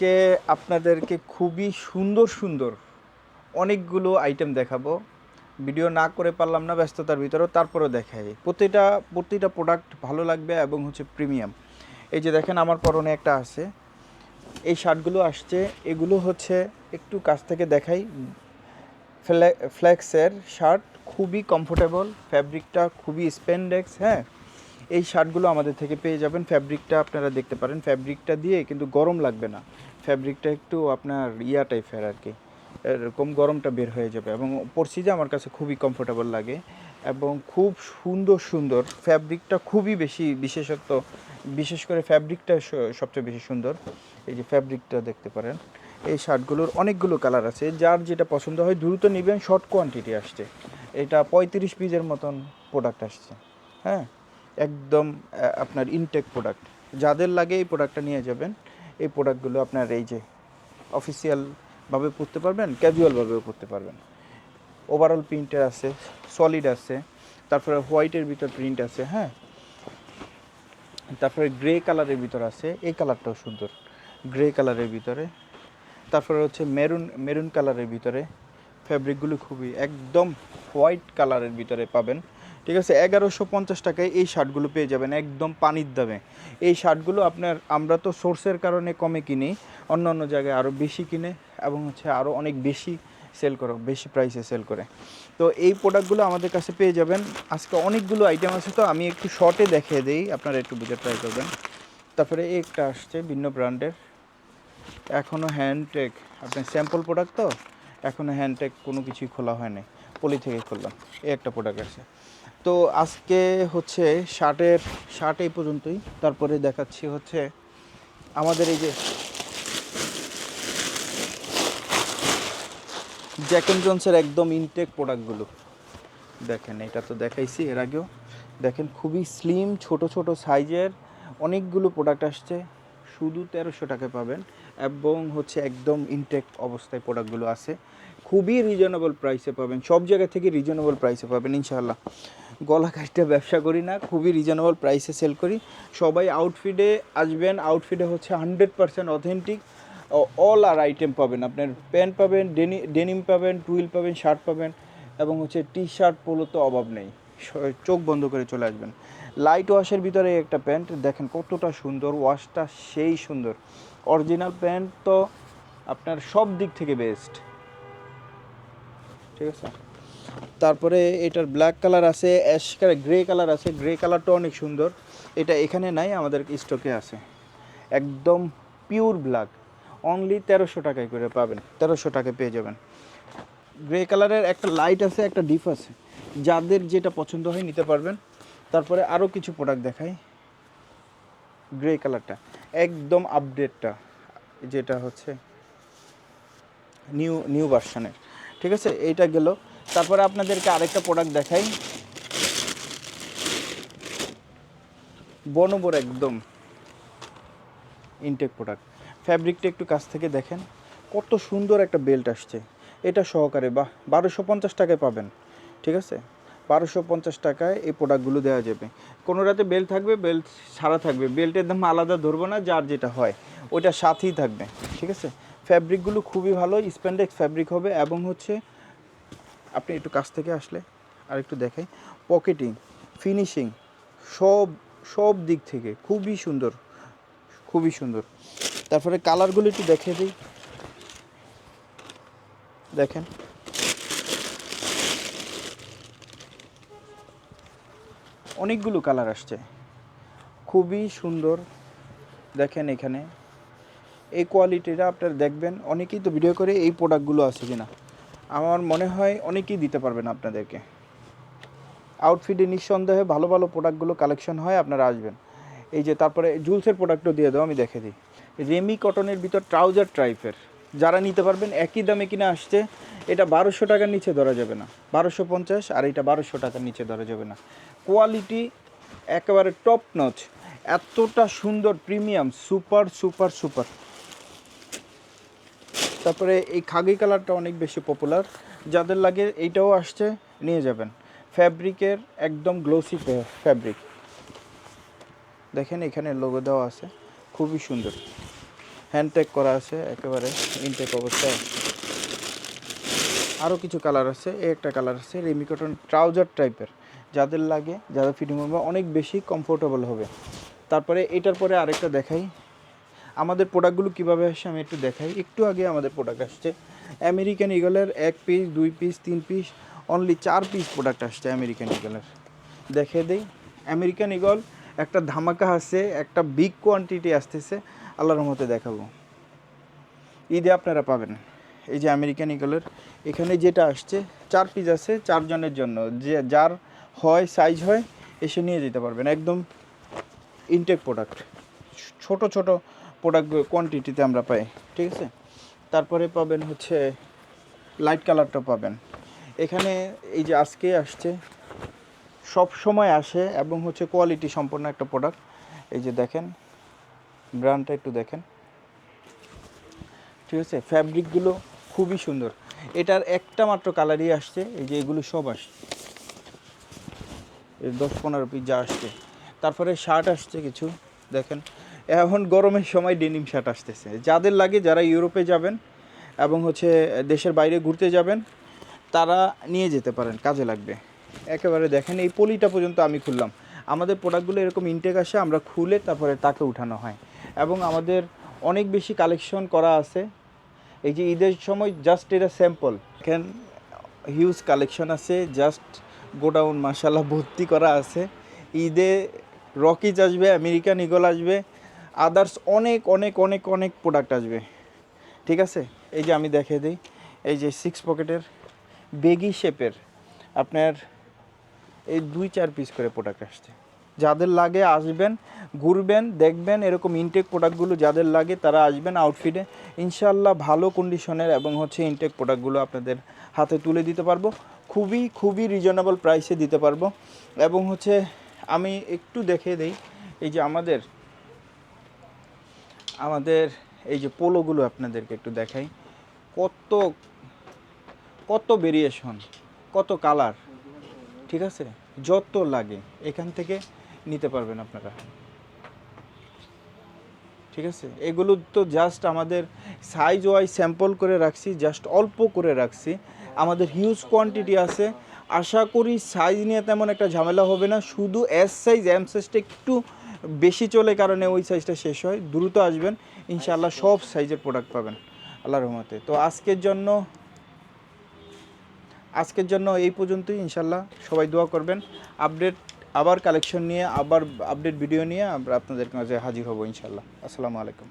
আজকে আপনাদেরকে খুবই সুন্দর সুন্দর অনেকগুলো আইটেম দেখাবো। ভিডিও না করে পারলাম না ব্যস্ততার ভিতরেও তারপরেও দেখাই। প্রতিটা প্রতিটা প্রোডাক্ট ভালো লাগবে এবং হচ্ছে প্রিমিয়াম এই যে দেখেন আমার পরনে একটা আছে। এই শার্টগুলো আসছে। এগুলো হচ্ছে একটু কাছ থেকে দেখাই। ফ্লে- ফ্লেক্সের শার্ট খুবই কমফোর্টেবল ফ্যাব্রিকটা খুবই স্পেন্ডেক্স হ্যাঁ? এই শার্টগুলো আমাদের থেকে পেয়ে যাবেন। ফ্যাব্রিকটা আপনারা দেখতে পারেন। ফ্যাব্রিকটা দিয়ে কিন্তু গরম লাগবে না। ফ্যাব্রিকটা একটু আপনার ইয়া টাইপের আর কি। এরকম গরমটা বের হয়ে যাবে এবং পরছি যে আমার কাছে খুবই কমফোর্টেবল লাগে এবং খুব সুন্দর সুন্দর ফ্যাব্রিকটা খুবই বেশি বিশেষত্ব, বিশেষ করে ফ্যাব্রিকটা সবচেয়ে বেশি সুন্দর। এই যে ফ্যাব্রিকটা দেখতে পারেন। এই শার্টগুলোর অনেকগুলো কালার আছে। যার যেটা পছন্দ হয় দ্রুত নেবেন। শর্ট কোয়ান্টিটি আসছে। এটা পঁয়ত্রিশ পিসের মতন প্রোডাক্ট আসছে। হ্যাঁ? একদম আপনার ইনটেক প্রোডাক্ট যাদের লাগে এই প্রোডাক্টটা নিয়ে যাবেন, এই প্রোডাক্টগুলো আপনার এই যে অফিসিয়ালভাবে পরতে পারবেন ক্যাজুয়ালভাবেও পরতে পারবেন। ওভারঅল প্রিন্টের আছে সলিড আছে, তারপরে হোয়াইটের ভিতর প্রিন্ট আছে হ্যাঁ? তারপরে গ্রে কালারের ভিতর আছে, এই কালারটাও সুন্দর। গ্রে কালারের ভিতরে। তারপরে হচ্ছে মেরুন মেরুন কালারের ভিতরে। ফ্যাব্রিকগুলো খুবই, একদম হোয়াইট কালারের ভিতরে পাবেন। ঠিক আছে, এগারোশো পঞ্চাশ টাকায় এই শার্টগুলো পেয়ে যাবেন একদম পানির দামে। এই শার্টগুলো আপনার, আমরা তো সোর্সের কারণে কমে কিনি, অন্য অন্য জায়গায় আরও বেশি কিনে এবং হচ্ছে আরও অনেক বেশি সেল করো, বেশি প্রাইসে সেল করে। তো এই প্রোডাক্টগুলো আমাদের কাছে পেয়ে যাবেন। আজকে অনেকগুলো আইটেম আছে তো, আমি একটু শর্টে দেখিয়ে দিই, আপনারা একটু বুঝে ট্রাই করবেন। তারপরে একটা আসছে ভিন্ন ব্র্যান্ডের এখনও হ্যান্ডটেক আপনার স্যাম্পল প্রোডাক্ট তো? এখনও হ্যান্ডটেক কোনো কিছুই খোলা হয়নি। পলি থেকে খুললাম, এই একটা প্রোডাক্ট আছে। তো আজকে হচ্ছে শার্টের শার্ট এই পর্যন্তই। তারপরে দেখাচ্ছি হচ্ছে আমাদের এই যে জ্যাকেন জন্সের একদম ইনটেক প্রোডাক্টগুলো দেখেন, এটা তো দেখাইছি এর আগেও। দেখেন, খুবই স্লিম ছোট ছোট সাইজের অনেকগুলো প্রোডাক্ট আসছে। শুধু তেরোশো টাকা পাবেন এবং হচ্ছে একদম ইনটেক অবস্থায় প্রোডাক্টগুলো আছে। খুবই রিজনেবল প্রাইসে পাবেন। সব জায়গা থেকে রিজনেবল প্রাইসে পাবেন, ইনশাআল্লাহ। গলা কাজটা ব্যবসা করি না, খুবই রিজনেবল প্রাইসে সেল করি। সবাই আউটফিটে আসবেন আউটফিটে হচ্ছে হান্ড্রেড পার্সেন্ট অথেন্টিক অল আর আইটেম পাবেন। আপনার প্যান্ট পাবেন ডেনি ডেনিম পাবেন টুইল পাবেন শার্ট পাবেন, এবং হচ্ছে টি শার্ট পোলো তো অভাব নেই। চোখ বন্ধ করে চলে আসবেন। লাইট ওয়াশের ভিতরে একটা প্যান্ট দেখেন কতটা সুন্দর ওয়াশটা সেই সুন্দর। অরিজিনাল প্যান্ট তো আপনার সব দিক থেকে বেস্ট ঠিক আছে? তারপরে এটার ব্ল্যাক কালার আছে অ্যাশ কালার গ্রে কালার আছে। গ্রে কালারটা অনেক সুন্দর। এটা এখানে নাই, আমাদের স্টকে আছে। একদম পিওর ব্ল্যাক অনলি তেরোশো টাকায় করে পাবেন। তেরোশো টাকায় পেয়ে যাবেন। গ্রে কালারের একটা লাইট আছে, একটা ডিপ আছে। যাদের যেটা পছন্দ হয় নিতে পারবেন। তারপরে আরও কিছু প্রোডাক্ট দেখাই। গ্রে কালারটা একদম আপডেটটা যেটা হচ্ছে নিউ নিউ ভার্সনের ঠিক আছে? এইটা গেল। তারপরে আপনাদেরকে আরেকটা প্রোডাক্ট দেখাই। বনবর একদম ইনটেক প্রোডাক্ট ফ্যাব্রিকটা একটু কাছ থেকে দেখেন, কত সুন্দর একটা বেল্ট আসছে। এটা সহকারে, বাহ, বারোশো পঞ্চাশ টাকায় পাবেন, ঠিক আছে? বারোশো পঞ্চাশ টাকায় এই প্রোডাক্টগুলো দেওয়া যাবে। কোনো রাতে বেল্ট থাকবে বেল্ট ছাড়া থাকবে। বেল্টের দাম আলাদা ধরবো না, যার যেটা হয় ওইটা সাথেই থাকবে, ঠিক আছে? ফ্যাব্রিকগুলো খুবই ভালো স্প্যান্ডেক্স ফ্যাব্রিক হবে এবং হচ্ছে আপনি একটু কাছ থেকে আসলে আর একটু দেখাই। পকেটিং ফিনিশিং সব সব দিক থেকে খুবই সুন্দর খুবই সুন্দর। তারপরে কালারগুলো একটু দেখে দিই। দেখেন। অনেকগুলো কালার আসছে। খুবই সুন্দর। দেখেন এখানে। এই কোয়ালিটিটা আপনারা দেখবেন। অনেকেই তো ভিডিও করে এই প্রোডাক্টগুলো আছে কিনা। আমার মনে হয় অনেকেই দিতে পারবেন আপনাদেরকে। আউটফিটে নিঃসন্দেহে ভালো ভালো প্রোডাক্টগুলো কালেকশন হয়, আপনারা আসবেন। এই যে তারপরে জুলসের প্রোডাক্টও দিয়ে দাও, আমি দেখে দিই। রেমি কটনের ভিতর ট্রাউজার টাইপের যারা নিতে পারবেন, একই দামে কিনা আসছে, এটা বারোশো টাকার নিচে ধরা যাবে না। বারোশো পঞ্চাশ, আর এটা বারোশো টাকার নিচে ধরা যাবে না। কোয়ালিটি একেবারে টপ নচ এতটা সুন্দর প্রিমিয়াম সুপার সুপার সুপার তারপরে এই খাগি কালারটা অনেক বেশি পপুলার যাদের লাগে এইটাও আসছে, নিয়ে যাবেন। ফ্যাব্রিকের একদম গ্লোসি ফ্যাব্রিক দেখেন এখানে লোগো দেওয়া আছে, খুবই সুন্দর। হ্যান্ডটেক করা আছে, একেবারে ইনটেক অবস্থায়। আরও কিছু কালার আছে, এই একটা কালার আছে রেমি কটন ট্রাউজার টাইপের যাদের লাগে যাদের ফিটিং হবে অনেক বেশি কমফোর্টেবল হবে। তারপরে এটার পরে আরেকটা দেখাই আমাদের প্রোডাক্টগুলো কীভাবে আসছে আমি একটু দেখাই। একটু আগে আমাদের প্রোডাক্ট আসছে। আমেরিকান ইগলের এক পিস দুই পিস তিন পিস অনলি চার পিস প্রোডাক্ট আসছে আমেরিকান ইগলের দেখে দেই। আমেরিকান ইগল একটা ধামাকা আছে, একটা বিগ কোয়ান্টিটি আসতেছে। আল্লাহর রহমতে দেখাবো। ঈদে আপনারা পাবেন। এই যে আমেরিকান ইগলের এখানে যেটা আসছে, চার পিস আছে চারজনের জন্য। যে যার হয় সাইজ হয়, এসে নিয়ে যেতে পারবেন। একদম ইনটেক প্রোডাক্ট ছোট ছোট প্রোডাক্ট কোয়ান্টিটিতে আমরা পাই, ঠিক আছে? তারপরে পাবেন হচ্ছে লাইট কালারটা পাবেন। এখানে এই যে আজকে আসছে, সব সময় আসে এবং হচ্ছে কোয়ালিটি সম্পন্ন একটা প্রোডাক্ট এই যে দেখেন ব্র্যান্ডটা একটু দেখেন। ঠিক আছে? ফ্যাব্রিকগুলো খুবই সুন্দর। এটার একটা মাত্র কালারই আসছে, এই যে এগুলো সব আসছে দশ পনেরো পিস যা আসছে। তারপরে শার্ট আসছে কিছু, দেখেন। এখন গরমের সময় ডেনিম শার্ট আসতেছে। যাদের লাগে যারা ইউরোপে যাবেন এবং হচ্ছে দেশের বাইরে ঘুরতে যাবেন, তারা নিয়ে যেতে পারেন, কাজে লাগবে। একেবারে দেখেন, এই পলিটা পর্যন্ত আমি খুললাম। আমাদের প্রোডাক্টগুলো এরকম ইনটেক আসে, আমরা খুলে তারপরে তাকে উঠানো হয়। এবং আমাদের অনেক বেশি কালেকশন করা আছে। এই যে ঈদের সময় জাস্ট এটা স্যাম্পল এখান হিউজ কালেকশন আছে জাস্ট গোডাউন মাসাল্লাহ ভর্তি করা আছে। ঈদে রকিজ আসবে আমেরিকান ইগল আসবে আদার্স অনেক অনেক অনেক অনেক প্রোডাক্ট আসবে। ঠিক আছে? এই যে আমি দেখে দিই। এই যে সিক্স পকেটের বেগি শেপের আপনার এই দুই, চার পিস করে প্রোডাক্ট আসছে। যাদের লাগে আসবেন, ঘুরবেন, দেখবেন এরকম ইনটেক প্রোডাক্টগুলো যাদের লাগে তারা আসবেন আউটফিটে ইনশাল্লাহ ভালো কন্ডিশনের এবং হচ্ছে ইনটেক প্রোডাক্টগুলো আপনাদের হাতে তুলে দিতে পারব। খুবই খুবই রিজনেবল প্রাইসে দিতে পারব। এবং হচ্ছে আমি একটু দেখে দিই, এই যে আমাদের আমাদের এই যে পোলোগুলো আপনাদেরকে একটু দেখাই, কত কত ভেরিয়েশন কত কালার ঠিক আছে? যত লাগে এখান থেকে নিতে পারবেন আপনারা। ঠিক আছে? এগুলো তো জাস্ট আমাদের সাইজ ওয়াইজ স্যাম্পল করে রাখছি জাস্ট অল্প করে রাখছি। আমাদের হিউজ কোয়ান্টিটি আছে। আশা করি সাইজ নিয়ে তেমন একটা ঝামেলা হবে না। শুধু এস সাইজ এম সাইজটা একটু বেশি চলে কারণে ওই সাইজটা শেষ হয়। দ্রুত আসবেন ইনশাআল্লাহ সব সাইজের প্রোডাক্ট পাবেন আল্লাহ রহমতে। তো আজকের জন্য আজকের জন্য এই পর্যন্তই ইনশাল্লাহ সবাই দোয়া করবেন। আপডেট আবার কালেকশন নিয়ে আবার আপডেট ভিডিও নিয়ে আমরা আপনাদের কাছে হাজির হব ইনশাল্লাহ আসসালামু আলাইকুম।